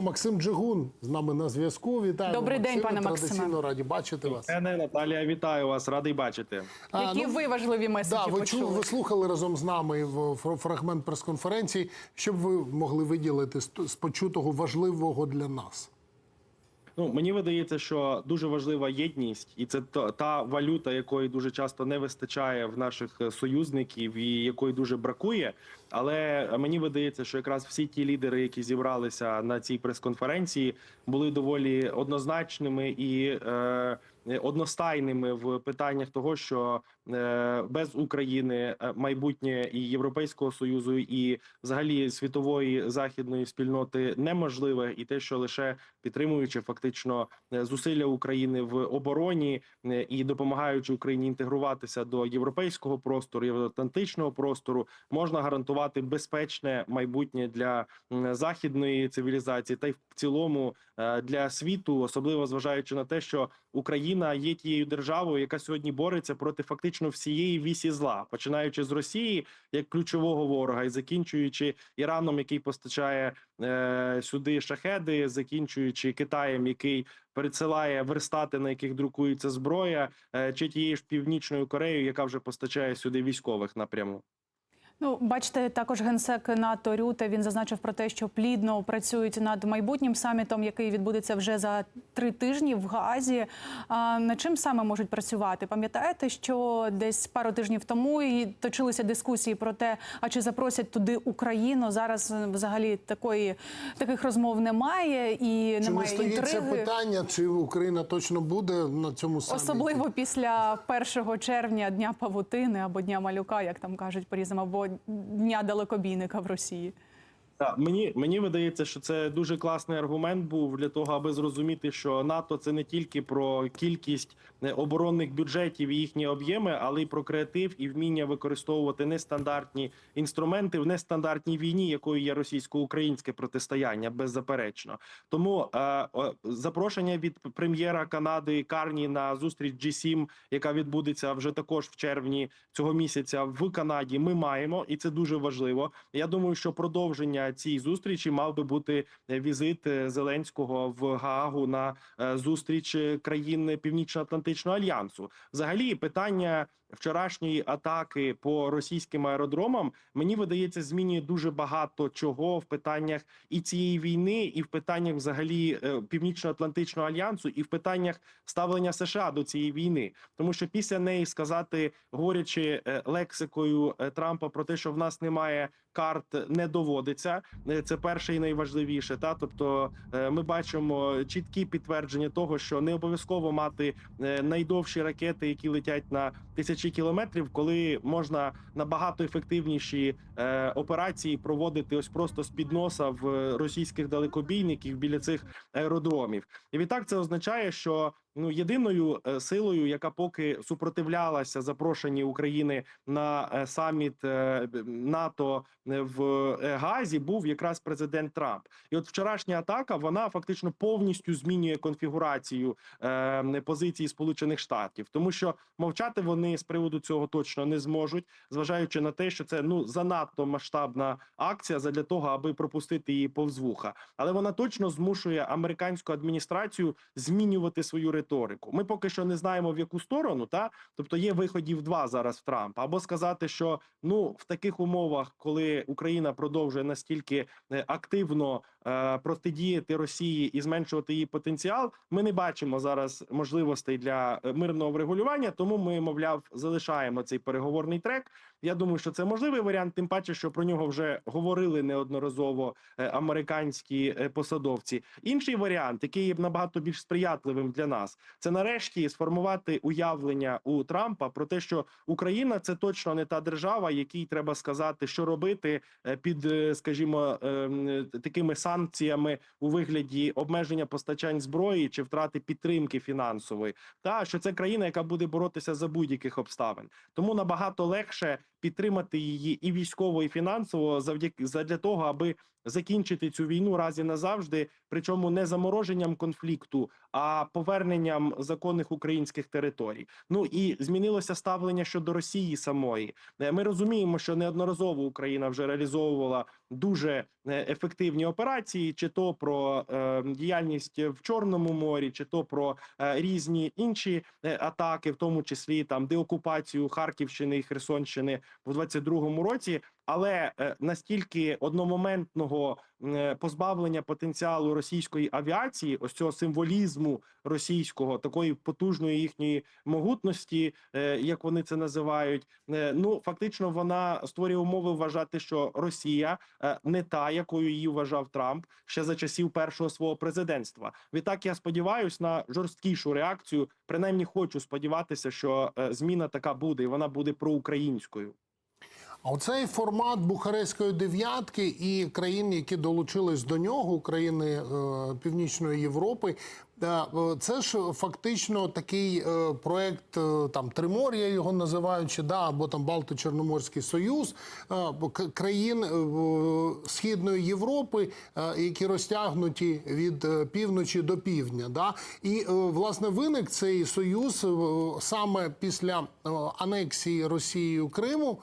Максим Джигун з нами на зв'язку. Вітаємо. Добрий день, пане Максиме. Традиційно раді бачити вас. Пане Наталія, вітаю вас, радий бачити. А, Які ну, ви важливі меседжі Да, ви почули? чули, ви слухали разом з нами в фр- фрагмент прес-конференції. щоб ви могли виділити з почутого важливого для нас? Ну мені видається, що дуже важлива єдність, і це та, та валюта, якої дуже часто не вистачає в наших е, союзників і якої дуже бракує. Але мені видається, що якраз всі ті лідери, які зібралися на цій прес-конференції, були доволі однозначними і е, одностайними в питаннях того, що е, без України е, майбутнє і Європейського союзу, і взагалі світової західної спільноти неможливе, і те, що лише підтримуючи фактично е, зусилля України в обороні е, і допомагаючи Україні інтегруватися до європейського простору, євроатлантичного простору, можна гарантувати безпечне майбутнє для західної цивілізації, та й в цілому е, для світу, особливо зважаючи на те, що Україна є тією державою, яка сьогодні бореться проти фактично всієї вісі зла, починаючи з Росії як ключового ворога, і закінчуючи Іраном, який постачає е, сюди шахеди, закінчуючи Китаєм, який пересилає верстати, на яких друкується зброя, е, чи тією ж північною Кореєю, яка вже постачає сюди військових напряму. Ну, бачите, також генсек НАТО Рюте він зазначив про те, що плідно працюють над майбутнім самітом, який відбудеться вже за три тижні в Гаазі. А над чим саме можуть працювати? Пам'ятаєте, що десь пару тижнів тому і точилися дискусії про те, а чи запросять туди Україну? Зараз е, взагалі такої таких розмов немає і Чи не немає стоїть це питання, чи Україна точно буде на цьому саміті? Особливо після 1 червня дня павутини або дня малюка, як там кажуть по різному, або дня далекобійника в Росії. Так, мені мені видається, що це дуже класний аргумент був для того, аби зрозуміти, що НАТО це не тільки про кількість е, оборонних бюджетів і їхні об'єми, але й про креатив і вміння використовувати нестандартні інструменти в нестандартній війні, якою є російсько-українське протистояння, беззаперечно. Тому е, запрошення від прем'єра Канади Карні на зустріч G7, яка відбудеться вже також в червні цього місяця в Канаді. Ми маємо, і це дуже важливо. Я думаю, що продовження цій зустрічі мав би бути е, візит е, Зеленського в Гаагу на е, зустріч країн Північно-Атлантичного альянсу. Взагалі, питання вчорашньої атаки по російським аеродромам мені видається змінює дуже багато чого в питаннях і цієї війни, і в питаннях взагалі е, Північно-Атлантичного альянсу, і в питаннях ставлення США до цієї війни, тому що після неї сказати, говорячи е, лексикою е, Трампа про те, що в нас немає карт, не доводиться. Це перше і найважливіше. Та тобто ми бачимо чіткі підтвердження того, що не обов'язково мати найдовші ракети, які летять на тисячі кілометрів, коли можна набагато ефективніші е, операції проводити ось просто з під носа в російських далекобійників біля цих аеродромів. І відтак це означає, що ну єдиною е, силою, яка поки супротивлялася запрошенні України на е, саміт е, НАТО в Газі, був якраз президент Трамп. І от вчорашня атака вона фактично повністю змінює конфігурацію позиції Сполучених Штатів, тому що мовчати вони з приводу цього точно не зможуть, зважаючи на те, що це ну занадто масштабна акція задля того, аби пропустити її повз вуха. Але вона точно змушує американську адміністрацію змінювати свою риторику. Ми поки що не знаємо в яку сторону, та тобто є виходів два зараз в Трампа, або сказати, що ну в таких умовах, коли Україна продовжує настільки е, активно е, протидіяти Росії і зменшувати її потенціал, ми не бачимо зараз можливостей для е, мирного врегулювання. Тому ми, мовляв, залишаємо цей переговорний трек. Я думаю, що це можливий варіант, тим паче, що про нього вже говорили неодноразово е, американські е, посадовці. Інший варіант, який є набагато більш сприятливим для нас, це нарешті сформувати уявлення у Трампа про те, що Україна це точно не та держава, якій треба сказати, що робити е, під, скажімо, е, такими санкціями у вигляді обмеження постачань зброї чи втрати підтримки фінансової, та що це країна, яка буде боротися за будь-яких обставин. Тому набагато легше підтримати її і військово, і фінансово, завдяки задля того, аби закінчити цю війну раз і назавжди, причому не замороженням конфлікту, а поверненням законних українських територій. Ну і змінилося ставлення щодо Росії самої. Е, Ми розуміємо, що неодноразово Україна вже реалізовувала дуже е, ефективні операції, чи то про е, діяльність в Чорному морі, чи то про е, різні інші е, атаки, в тому числі там деокупацію Харківщини і Херсонщини в 22-му році. Але е, настільки одномоментного е, позбавлення потенціалу російської авіації, ось цього символізму російського, такої потужної їхньої могутності, е, як вони це називають, ну фактично вона створює умови вважати, що Росія не та, якою її вважав Трамп ще за часів першого свого президентства. Відтак я сподіваюся на жорсткішу реакцію. Принаймні, хочу сподіватися, що зміна така буде, і вона буде проукраїнською. А оцей формат Бухарестської дев'ятки і країн, які долучились до нього, країни е, Північної Європи. Це ж фактично такий е, проект е, там Тримор'я його називаючи, да, або там Балто-Чорноморський Союз е, країн Східної Європи, які розтягнуті від півночі до півдня. Да? І власне виник цей союз саме після анексії Росією Криму,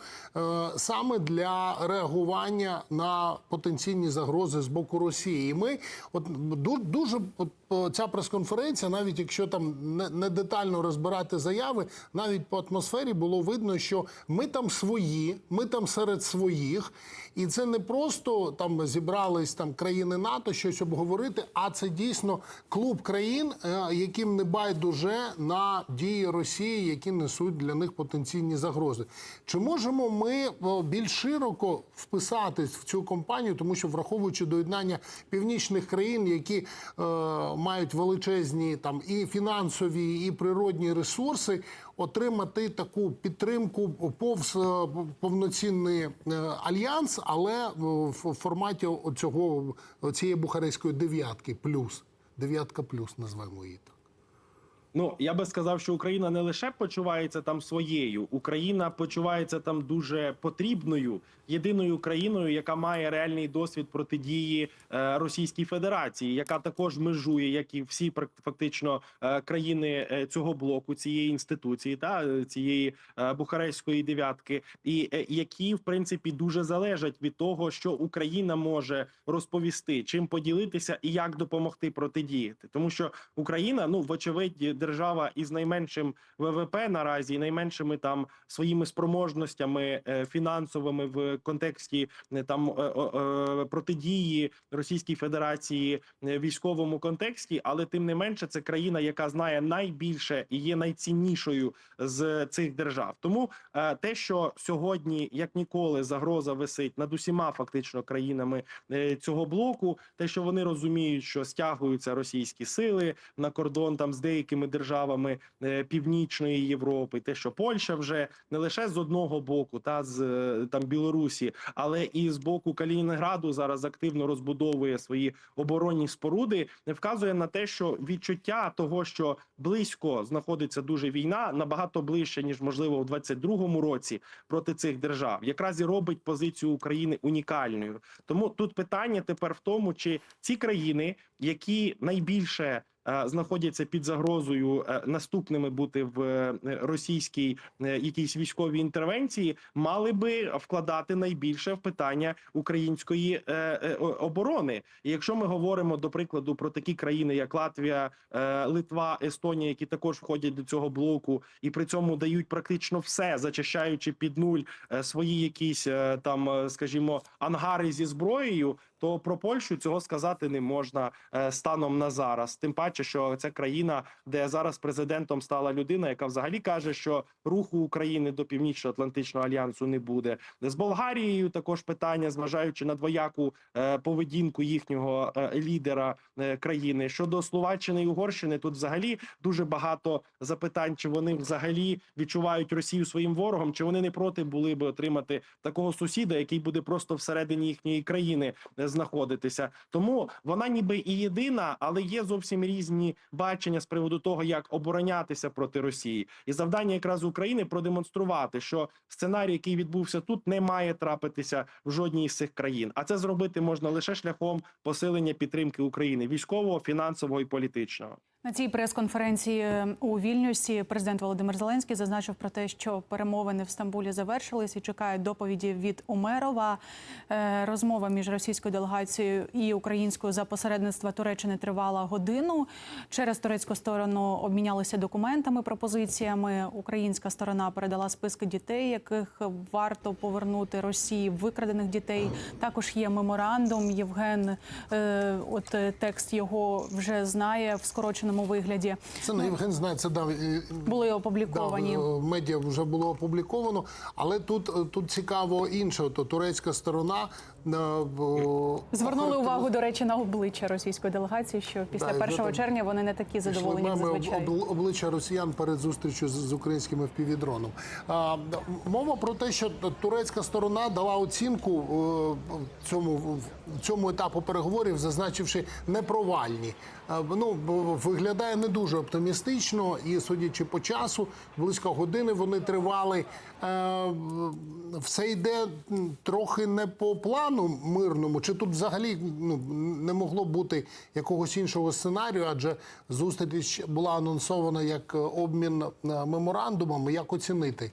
саме для реагування на потенційні загрози з боку Росії. І ми от ду- дуже от, ця прес-конференція, навіть якщо там не, детально розбирати заяви, навіть по атмосфері було видно, що ми там свої, ми там серед своїх, і це не просто там зібрались там країни НАТО щось обговорити, а це дійсно клуб країн, е, яким не байдуже на дії Росії, які несуть для них потенційні загрози. Чи можемо ми більш широко вписатись в цю компанію, тому що враховуючи доєднання північних країн, які е, мають величезні там і фінансові, і природні ресурси, отримати таку підтримку повз е, повноцінний е, альянс, але в форматі цього цієї бухарейської дев'ятки плюс дев'ятка плюс, назвемо її так. Ну я би сказав, що Україна не лише почувається там своєю, Україна почувається там дуже потрібною, єдиною країною, яка має реальний досвід протидії е, Російській Федерації, яка також межує, як і всі фактично е, країни е, цього блоку, цієї інституції, та цієї бухарестської дев'ятки, і які в принципі дуже залежать від того, що Україна може розповісти, чим поділитися і як допомогти протидіяти, тому що Україна, ну вочевидь, держава із найменшим ВВП наразі, найменшими там своїми спроможностями е, фінансовими в контексті е, там е, протидії Російській Федерації військовому контексті, але тим не менше, це країна, яка знає найбільше і є найціннішою з цих держав. Тому те, що сьогодні, як ніколи, загроза висить над усіма фактично країнами цього блоку, те, що вони розуміють, що стягуються російські сили на кордон там з деякими державами е, Північної Європи, те, що Польща вже не лише з одного боку, та з е, там Білорусі, але і з боку Калінінграду зараз активно розбудовує свої оборонні споруди, вказує на те, що відчуття того, що близько знаходиться дуже війна, набагато ближче ніж можливо у 22-му році проти цих держав, якраз і робить позицію України унікальною. Тому тут питання тепер в тому, чи ці країни, які найбільше знаходяться під загрозою е, наступними бути в е, російській е, якійсь військовій інтервенції, мали би вкладати найбільше в питання української е, е, оборони. І якщо ми говоримо до прикладу про такі країни, як Латвія, е, Литва, Естонія, які також входять до цього блоку, і при цьому дають практично все, зачищаючи під нуль е, свої якісь е, там, е, скажімо, ангари зі зброєю, то про Польщу цього сказати не можна е, станом на зараз. Тим паче, що це країна, де зараз президентом стала людина, яка взагалі каже, що руху України до північно-атлантичного альянсу не буде. З Болгарією також питання, зважаючи на двояку е, поведінку їхнього е, лідера країни. Щодо Словаччини і Угорщини, тут взагалі дуже багато запитань, чи вони взагалі відчувають Росію своїм ворогом, чи вони не проти були би отримати такого сусіда, який буде просто всередині їхньої країни знаходитися. Тому вона ніби і єдина, але є зовсім різні бачення з приводу того, як оборонятися проти Росії, і завдання якраз України продемонструвати, що сценарій, який відбувся тут, не має трапитися в жодній з цих країн. А це зробити можна лише шляхом посилення підтримки України військового, фінансового і політичного. На цій прес-конференції е, у Вільнюсі президент Володимир Зеленський зазначив про те, що перемовини в Стамбулі завершились і чекають доповіді від Умерова. Е, Розмова між російською делегацією і українською за посередництва Туреччини тривала годину. Через турецьку сторону обмінялися документами, пропозиціями. Українська сторона передала списки дітей, яких варто повернути Росії викрадених дітей. Також є меморандум. Євген, е, от е, текст його вже знає в скороченому вигляді. Це не Євген знає, це дав е, Були опубліковані. дав, медіа вже було опубліковано, але тут, е, тут цікаво інше. То турецька сторона в- Звернули увагу, до речі, на обличчя російської делегації, що після Да, 1 червня вони не такі задоволені, як зазвичай. обличчя росіян перед зустрічю з, з українським впівдроном. Мова про те, що турецька сторона дала оцінку е, цьому цьому етапу переговорів, зазначивши непровальні. Ну виглядає не дуже оптимістично, і судячи по часу, близько години вони тривали. Е, все йде трохи не по плану мирному, чи тут взагалі ну, не могло бути якогось іншого сценарію, адже зустріч була анонсована як обмін е, меморандумами. Як оцінити?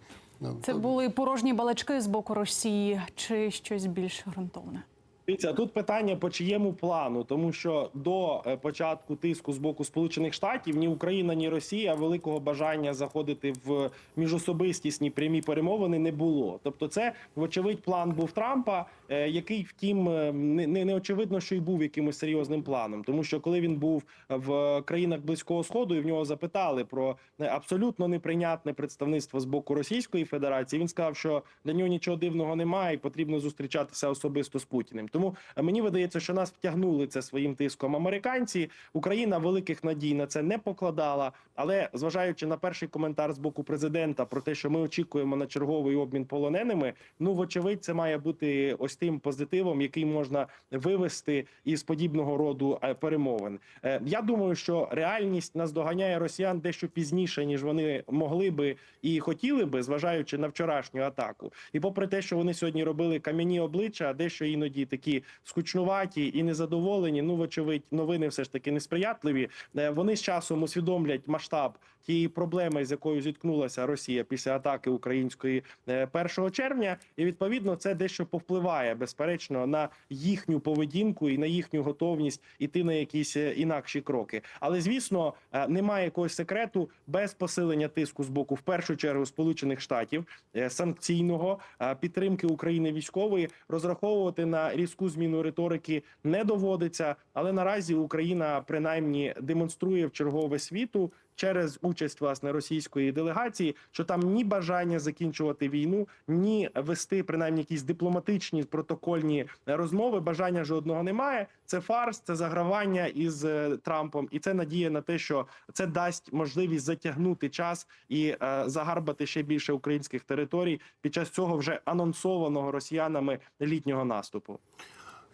Це були порожні балачки з боку Росії чи щось більш ґрунтовне. Дивіться, тут питання по чиєму плану, тому що до е, початку тиску з боку Сполучених Штатів ні Україна, ні Росія великого бажання заходити в міжособистісні прямі перемовини не було. Тобто, це вочевидь план був Трампа, е, який, втім, е, не, не, очевидно, що й був якимось серйозним планом, тому що коли він був в країнах близького сходу, і в нього запитали про абсолютно неприйнятне представництво з боку Російської Федерації. Він сказав, що для нього нічого дивного немає, і потрібно зустрічатися особисто з Путіним. Тому е, мені видається, що нас втягнули це своїм тиском американці. Україна великих надій на це не покладала. Але зважаючи на перший коментар з боку президента про те, що ми очікуємо на черговий обмін полоненими, ну вочевидь, це має бути ось тим позитивом, який можна вивести із подібного роду е, перемовин. Е, Я думаю, що реальність наздоганяє росіян дещо пізніше, ніж вони могли би і хотіли би, зважаючи на вчорашню атаку. І попри те, що вони сьогодні робили кам'яні обличчя, а дещо іноді такі скучнуваті і незадоволені. Ну, вочевидь, новини все ж таки несприятливі. Е, Вони з часом усвідомлять масштаб тієї проблеми, з якою зіткнулася Росія після атаки української е, 1 червня, і відповідно це дещо повпливає безперечно на їхню поведінку і на їхню готовність іти на якісь е, інакші кроки. Але звісно, е, немає якогось секрету без посилення тиску з боку в першу чергу Сполучених Штатів е, санкційного е, підтримки України військової розраховувати на різку зміну риторики не доводиться. Але наразі Україна принаймні демонструє в чергове світу. Через участь власне російської делегації, що там ні бажання закінчувати війну, ні вести принаймні якісь дипломатичні протокольні розмови. Бажання жодного немає. Це фарс, це загравання із е, Трампом, і це надія на те, що це дасть можливість затягнути час і е, загарбати ще більше українських територій під час цього вже анонсованого росіянами літнього наступу.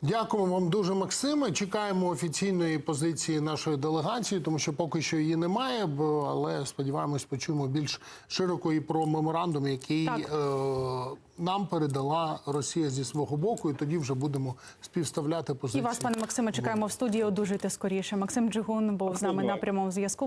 Дякуємо вам дуже, Максиме. Чекаємо офіційної позиції нашої делегації, тому що поки що її немає. Але сподіваємось, почуємо більш широко і про меморандум, який е, нам передала Росія зі свого боку, і тоді вже будемо співставляти позиції. І вас, пане Максиме, чекаємо в студії. Одужуйте скоріше. Максим Джигун був з нами на прямому зв'язку.